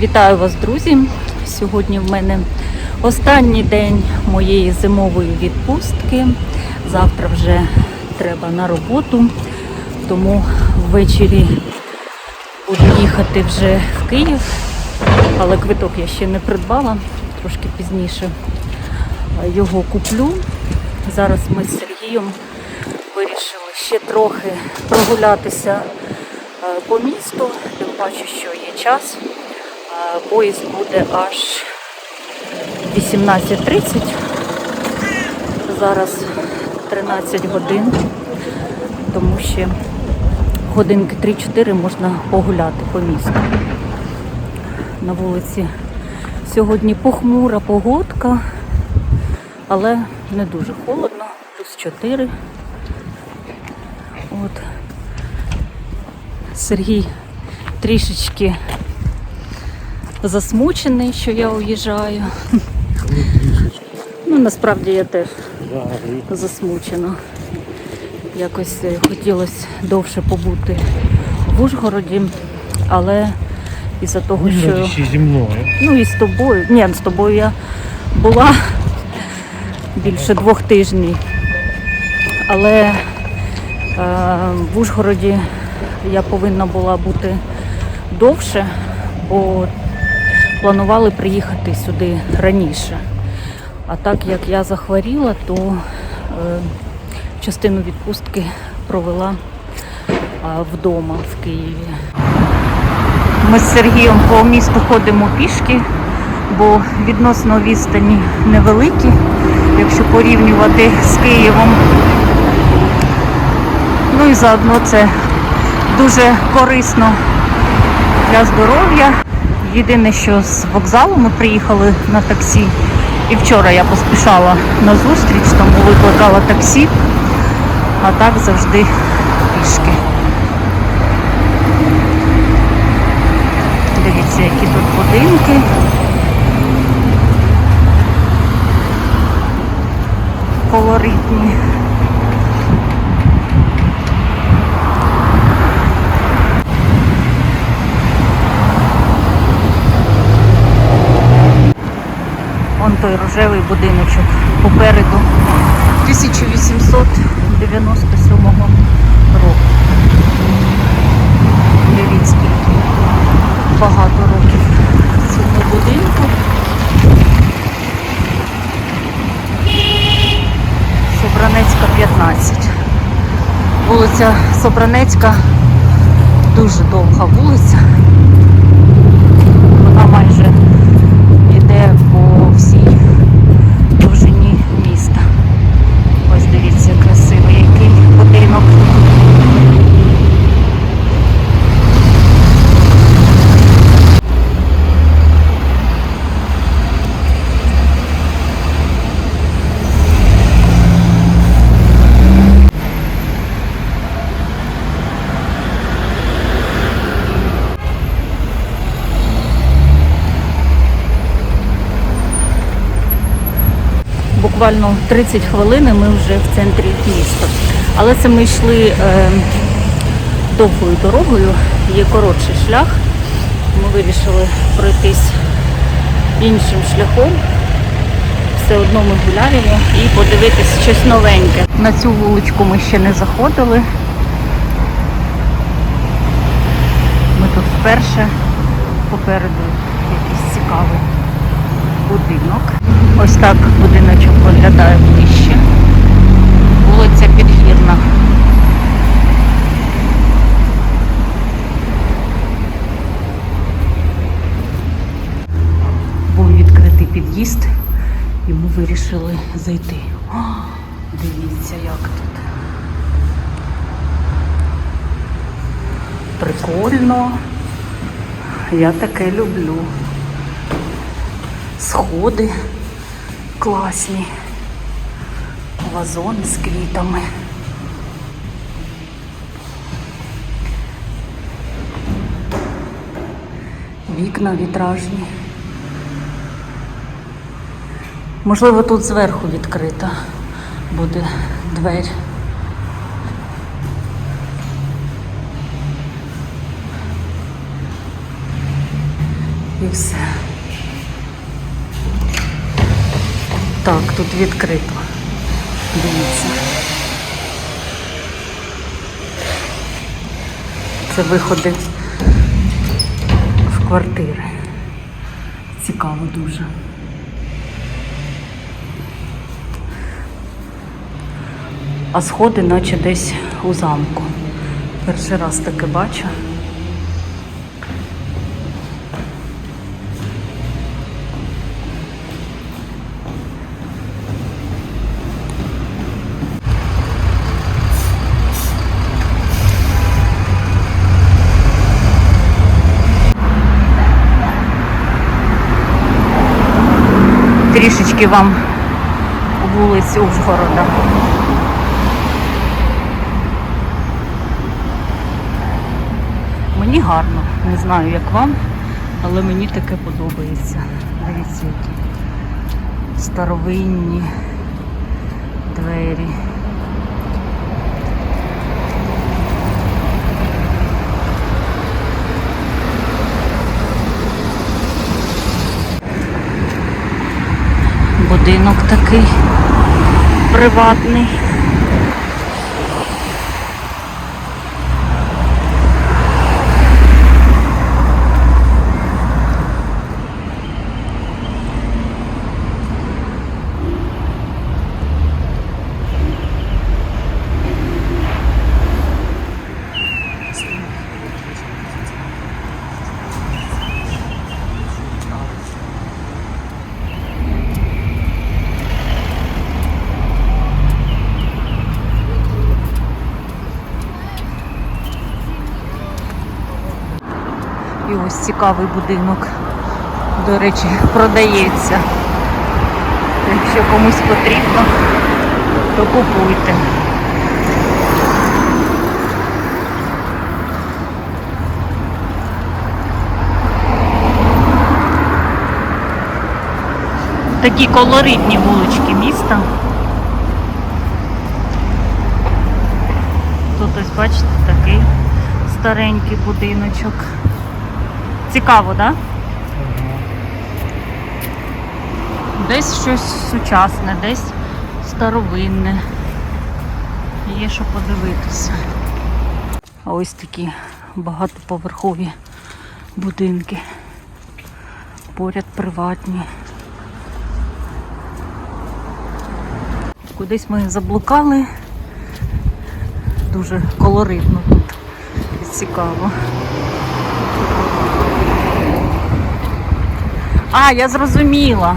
Вітаю вас, друзі! Сьогодні в мене останній день моєї зимової відпустки. Завтра вже треба на роботу, тому ввечері буду їхати вже в Київ, але квиток я ще не придбала, трошки пізніше його куплю. Зараз ми з Сергієм вирішили ще трохи прогулятися е, по місту, тим паче, що є час. Поїзд буде аж 18.30. Зараз 13 годин, тому ще годинки 3-4 можна погуляти по місту. На вулиці сьогодні похмура погодка, але не дуже холодно, плюс 4. От. Сергій трішечки засмучений, що я уїжджаю. Ну, насправді я теж засмучена. Якось е, хотілося довше побути в Ужгороді, але із-за того, що ще зі мною. ну і з тобою. Ні, з тобою я була більше двох тижнів. Але е, в Ужгороді я повинна була бути довше, бо планували приїхати сюди раніше. А так як я захворіла, то е, частину відпустки провела е, вдома в Києві. Ми з Сергієм по місту ходимо пішки, бо відносно відстані невеликі, якщо порівнювати з Києвом. Ну і заодно це дуже корисно для здоров'я. Єдине, що з вокзалу ми приїхали на таксі. І вчора я поспішала на зустріч, тому викликала таксі, а так завжди пішки. Дивіться, які тут будинки. Колоритні. Вон той рожевий будиночок попереду 1897 року. Дивіться, скільки багато років цьому будинку. Собранецька 15. Вулиця Собранецька дуже довга вулиця. Вона майже йде по всій довжині міста. Ось дивіться, красивий який будинок. Буквально 30 хвилин і ми вже в центрі міста. Але це ми йшли е, довгою дорогою, є коротший шлях. Ми вирішили пройтись іншим шляхом. Все одно ми гуляємо і подивитись щось новеньке. На цю вуличку ми ще не заходили. Ми тут вперше попереду якийсь цікавий будинок. Ось так будиночок виглядає ближче. Вулиця Підгірна. Був відкритий під'їзд і ми вирішили зайти. О, дивіться, як тут. Прикольно. Я таке люблю. Сходи класні. Вазони з квітами. Вікна вітражні. Можливо, тут зверху відкрита буде двері. І все. Так, тут відкрито. Дивіться. Це виходи в квартири. Цікаво дуже. А сходи наче десь у замку. Перший раз таке бачу. Трішечки вам вулиць Ужгорода. Мені гарно, не знаю як вам, але мені таке подобається. Дивіться, які старовинні двері. Будинок такий приватний. Ось цікавий будинок. До речі, продається. Якщо комусь потрібно, то купуйте. Такі колоритні вулички міста. Тут ось бачите такий старенький будиночок. Цікаво, так? Да? Десь щось сучасне, десь старовинне. Є що подивитися. А ось такі багатоповерхові будинки. Поряд приватні. Кудись ми заблукали. Дуже колоритно тут. Цікаво. А, я зрозуміла.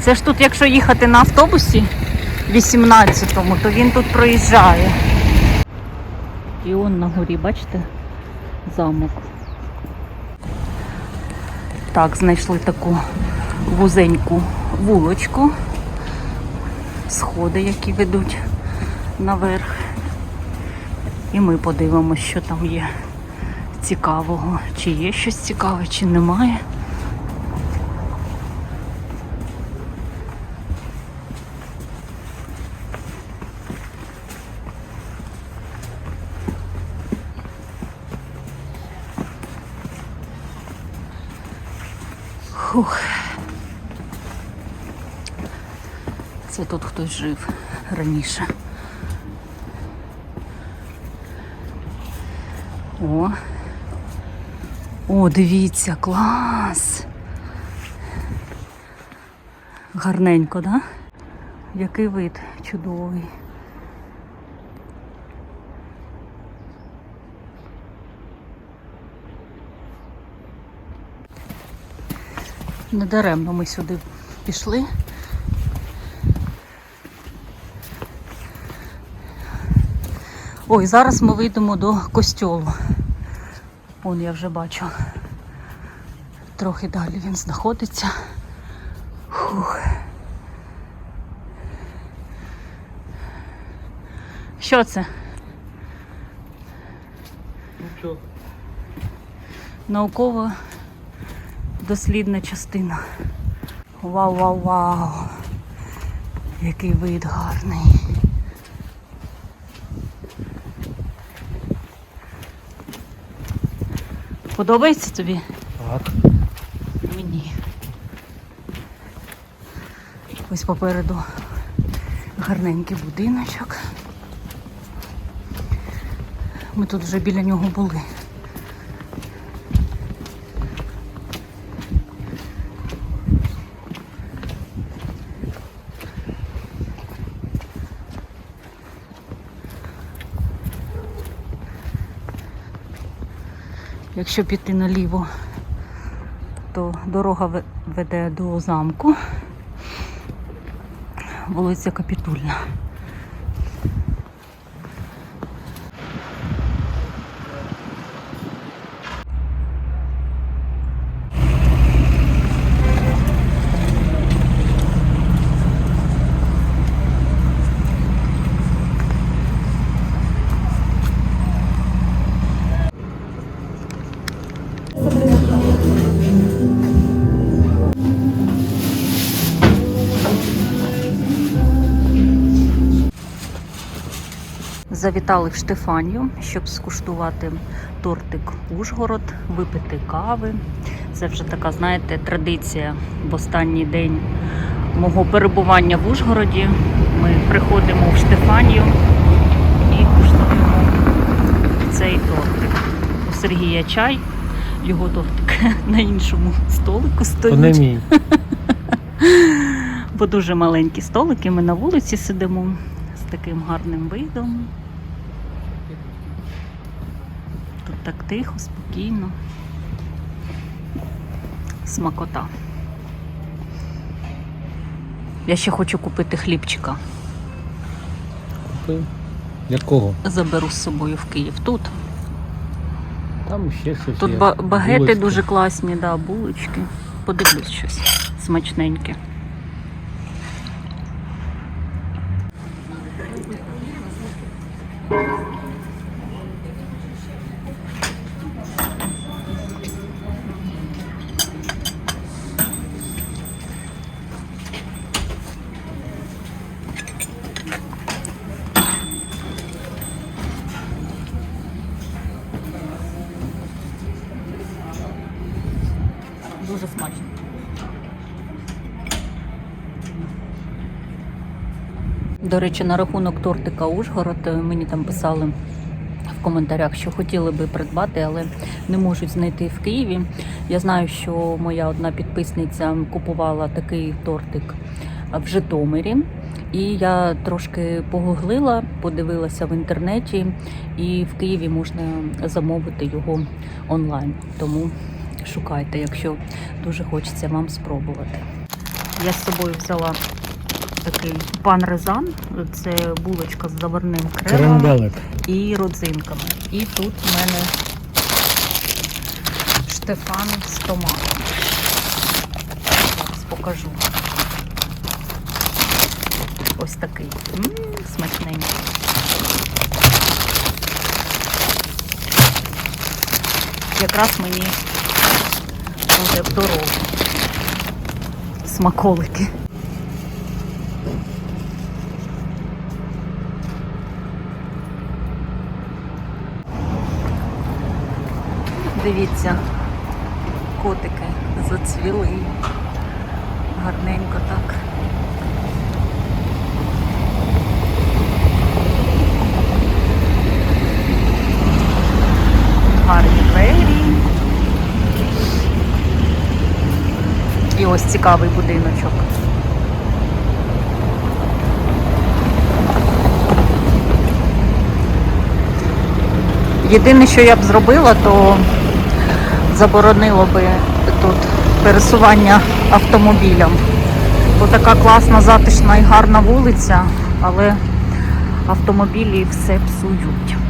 Це ж тут, якщо їхати на автобусі 18-му, то він тут проїжджає. І он на горі, бачите, замок. Так, знайшли таку вузеньку вулочку. Сходи, які ведуть наверх. І ми подивимося, що там є цікавого. Чи є щось цікаве, чи немає. Фух. Це тут хтось жив раніше. О. О, дивіться, клас. Гарненько, да? Який вид чудовий. Недаремно ми сюди пішли. Ой, зараз ми вийдемо до костьолу. Вон я вже бачу. Трохи далі він знаходиться. Фух. Що це? Нічого. Дослідна частина. Вау, вау, вау. Який вид гарний. Подобається тобі? Так. мені. Ось попереду гарненький будиночок. Ми тут вже біля нього були. Якщо піти наліво, то дорога веде до замку. Вулиця Капітульна. Завітали в Штефанію, щоб скуштувати тортик Ужгород, випити кави. Це вже така, знаєте, традиція в останній день мого перебування в Ужгороді. Ми приходимо в Штефанію і куштуємо цей тортик. У Сергія чай, його тортик на іншому столику стоїть. не мій. Бо дуже маленькі столики. Ми на вулиці сидимо з таким гарним видом. Тут так тихо, спокійно. Смакота. Я ще хочу купити хлібчика. Купи. Якого? Заберу з собою в Київ. Тут. Там ще щось. Тут є. багети Булочки. дуже класні, да, булочки. Подивлюсь щось смачненьке. До речі, на рахунок тортика Ужгород е, мені там писали в коментарях, що хотіли би придбати, але не можуть знайти в Києві. Я знаю, що моя одна підписниця купувала такий тортик в Житомирі. І я трошки погуглила, подивилася в інтернеті, і в Києві можна замовити його онлайн. Тому шукайте, якщо дуже хочеться вам спробувати. Я з собою взяла такий пан Резан. Це булочка з заварним кремом і родзинками. І тут в мене штефан з томатом. Зараз покажу. Ось такий. М, смачненький. Якраз мені буде в дорогу. Смаколики. Дивіться, котики зацвіли. Гарненько так. Гарні двері. І ось цікавий будиночок. Єдине, що я б зробила, то заборонило би тут пересування автомобілям. Бо така класна, затишна і гарна вулиця, але автомобілі все псують.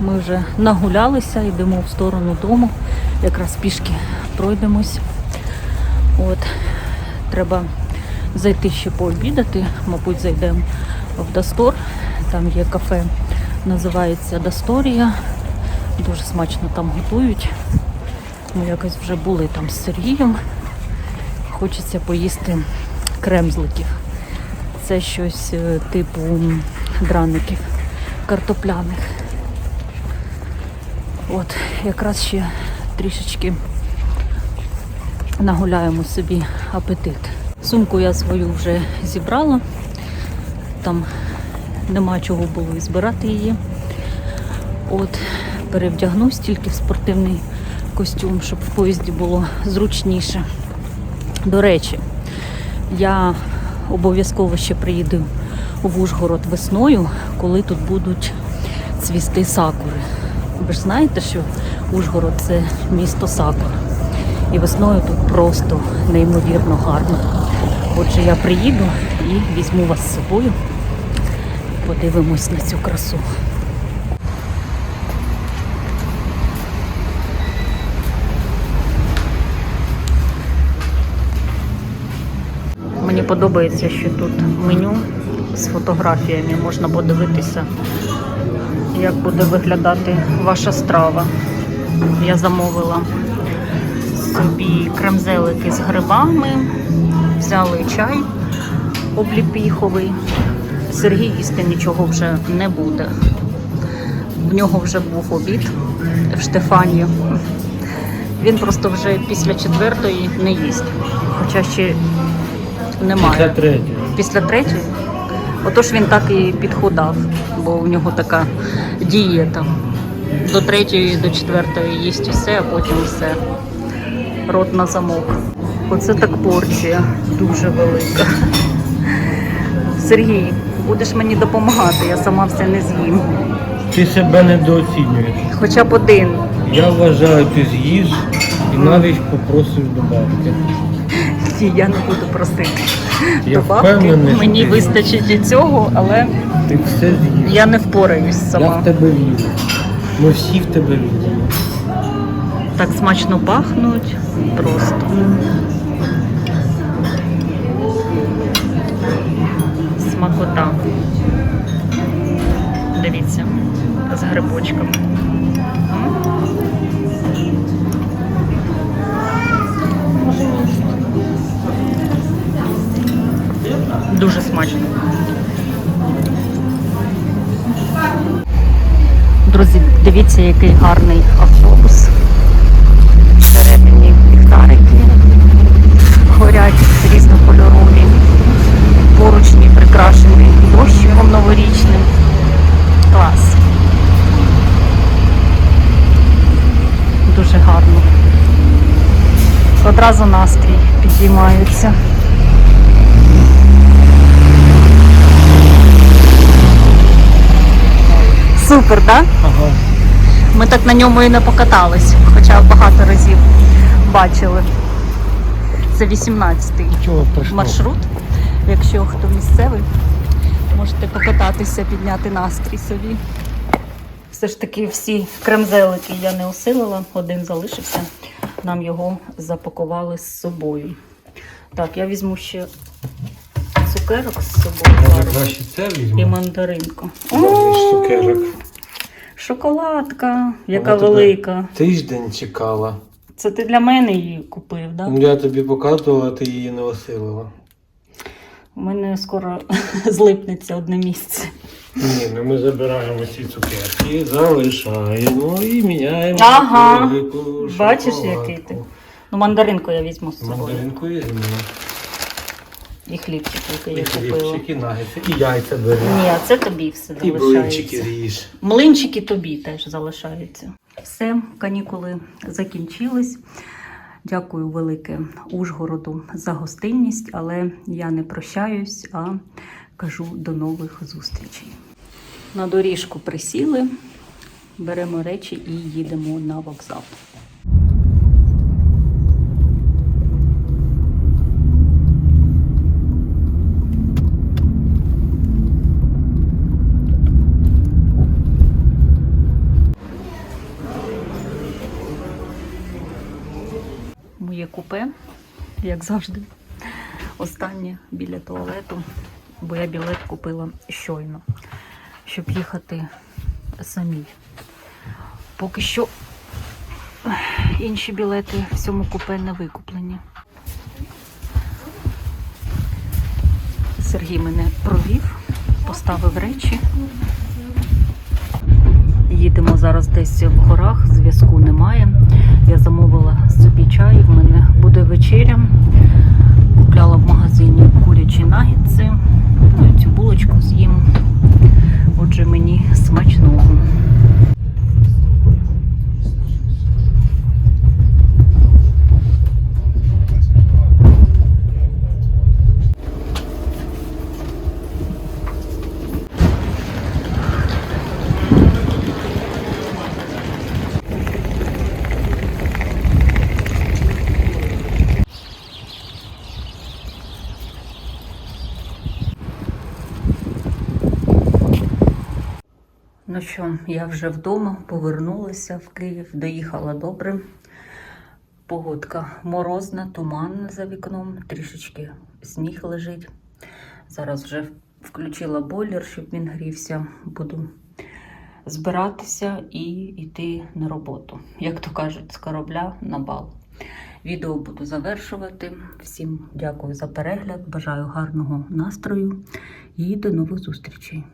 Ми вже нагулялися, йдемо в сторону дому. Якраз пішки пройдемось. От, треба зайти ще пообідати. Мабуть, зайдемо в Дастор. Там є кафе, називається Дасторія. Дуже смачно там готують. Ми якось вже були там з Сергієм. Хочеться поїсти кремзликів. Це щось е, типу драників картопляних. От, якраз ще трішечки нагуляємо собі апетит. Сумку я свою вже зібрала. Там нема чого було і збирати її. От, перевдягнусь тільки в спортивний костюм, щоб в поїзді було зручніше. До речі, я обов'язково ще приїду в Ужгород весною, коли тут будуть цвісти сакури. Ви ж знаєте, що Ужгород це місто сакур. І весною тут просто неймовірно гарно. Отже, я приїду і візьму вас з собою. Подивимось на цю красу. Мені подобається, що тут меню з фотографіями можна подивитися, як буде виглядати ваша страва. Я замовила собі кремзелики з грибами, взяли чай обліпіховий. Сергій їсти нічого вже не буде. В нього вже був обід в Штефані. Він просто вже після четвертої не їсть. Хоча ще немає. Це третє. Після третьої. Отож він так і підхудав, бо у нього така дієта. До третьої, до четвертої їсть усе, а потім все. Рот на замок. Оце так порція дуже велика. Сергій, будеш мені допомагати, я сама все не з'їм. Ти себе недооцінюєш. Хоча б один. Я вважаю, ти з'їш і навіть попросиш добавки. Ні, я не буду просити. Я Добавки. впевнений, Мені ти- вистачить і цього, але Ти все я не впораюсь Я сама. в тебе вірю. Ми всі в тебе віримо. Так смачно пахнуть просто. Смакота. Дивіться, з грибочками. Дуже смачно. Друзі, дивіться, який гарний автобус. Всередині ліхтарики горять різнокольорові. Поручні прикрашені дощиком новорічним. Клас. Дуже гарно. Одразу настрій підіймається. Супер? Да? Ага. Ми так на ньому і не покатались, хоча багато разів бачили. Це 18-й маршрут. Якщо хто місцевий, можете покататися, підняти настрій собі. Все ж таки всі кремзелики я не осилила, один залишився. Нам його запакували з собою. Так, я візьму ще цукерок з собою краще це і мандаринку. Цукерок. Шоколадка, яка Вона тебе велика. Тиждень чекала. Це ти для мене її купив, так? Я тобі показувала, ти її не осилила. У мене скоро злипнеться одне місце. Ні, ну ми забираємо ці цукерки, залишаємо і міняємо. Ага. велику Бачиш, шоколадку. який ти? Ну, мандаринку я візьму з собою. Мандаринку візьмемо. І хлібчик, який І я купила. хлібчики, нагетси, і яйця бери. Ні, а це тобі все І блинчики залишається. ріж. Млинчики тобі теж залишаються. Все, канікули закінчились. Дякую велике Ужгороду за гостинність, але я не прощаюсь, а кажу до нових зустрічей. На доріжку присіли, беремо речі і їдемо на вокзал. Моє купе, як завжди, останнє біля туалету, бо я білет купила щойно, щоб їхати самій. Поки що інші білети в цьому купе не викуплені. Сергій мене провів, поставив речі. Їдемо зараз десь в горах, зв'язку немає. Я замовила собі чай, в мене буде вечеря. Купляла в магазині курячі нагідці. Ну, цю булочку з'їм. Отже, мені смачного. Ну що, я вже вдома, повернулася в Київ, доїхала добре. Погодка морозна, туманна за вікном, трішечки сніг лежить. Зараз вже включила бойлер, щоб він грівся. Буду збиратися і йти на роботу. Як то кажуть, з корабля на бал. Відео буду завершувати. Всім дякую за перегляд, бажаю гарного настрою і до нових зустрічей.